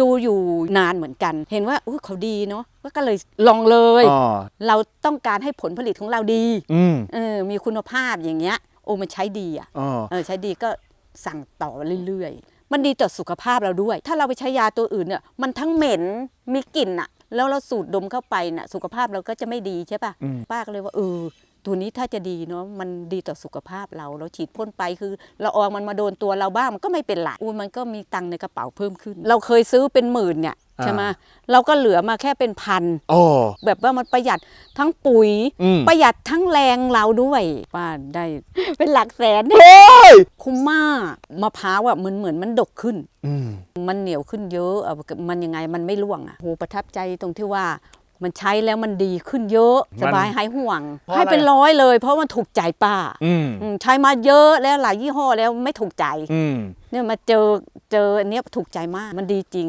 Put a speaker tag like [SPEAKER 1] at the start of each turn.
[SPEAKER 1] ดูอยู่นานเหมือนกัน เห็นว่าอุ๊ยเขาดีเนาะก็เลยลองเลย
[SPEAKER 2] อ๋อ
[SPEAKER 1] เราต้องการให้ผลผลิตของเราดี
[SPEAKER 2] อืม
[SPEAKER 1] เออมีคุณภาพอย่างเงี้ยโอ้มันใช้ดีอะ
[SPEAKER 2] อ๋อ
[SPEAKER 1] เออใช้ดีก็สั่งต่อเรื่อยๆ มันดีต่อสุขภาพเราด้วย ถ้าเราไปใช้ยาตัวอื่นเนี่ยมันทั้งเหม็นมีกลิ่นอะแล้วเราสูดดมเข้าไปน่ะสุขภาพเราก็จะไม่ดีใช่ปะ
[SPEAKER 2] อืม
[SPEAKER 1] ป้าก็เลยว่าเออ ตัวนี้ถ้าจะดีเนาะมันดีต่อสุขภาพเราเราฉีดพ่นไปคือเราอองมันมาโดนตัวเราบ้างมันก็ไม่เป็นไรอุ้ยมันก็มีตังค์ในกระเป๋าเพิ่มขึ้น เราเคยซื้อเป็นหมื่นเนี่ยใช่ไหมเราก็เหลือมาแค่เป็นพัน
[SPEAKER 2] อ๋อ
[SPEAKER 1] แบบว่ามันประหยัดทั้งปุ๋ย
[SPEAKER 2] อืม
[SPEAKER 1] ประหยัดทั้งแรงเราด้วยป้าได้เป็นหลักแสน
[SPEAKER 2] เฮ้ย
[SPEAKER 1] คุ้มมากมะพร้าวอะมันเหมือนมันดกขึ้น
[SPEAKER 2] อืม
[SPEAKER 1] มันเหนียวขึ้นเยอะอะมันยังไงมันไม่ร่วงอะโหประทับใจตรงที่ว่า มันใช้แล้วมันดีขึ้นเยอะ
[SPEAKER 2] มัน
[SPEAKER 1] สบายหายห่วง
[SPEAKER 2] เพราะ
[SPEAKER 1] ให้เป็น
[SPEAKER 2] อะไร
[SPEAKER 1] ร้อยเลย เพราะมันถูกใจป้า
[SPEAKER 2] อืม
[SPEAKER 1] อืมใช้มาเยอะแล้วหลายยี่ห้อแล้วไม่ถูกใจ
[SPEAKER 2] อืม
[SPEAKER 1] เนี่ยมาเจอเจออันเนี้ยถูกใจมากมันดีจริง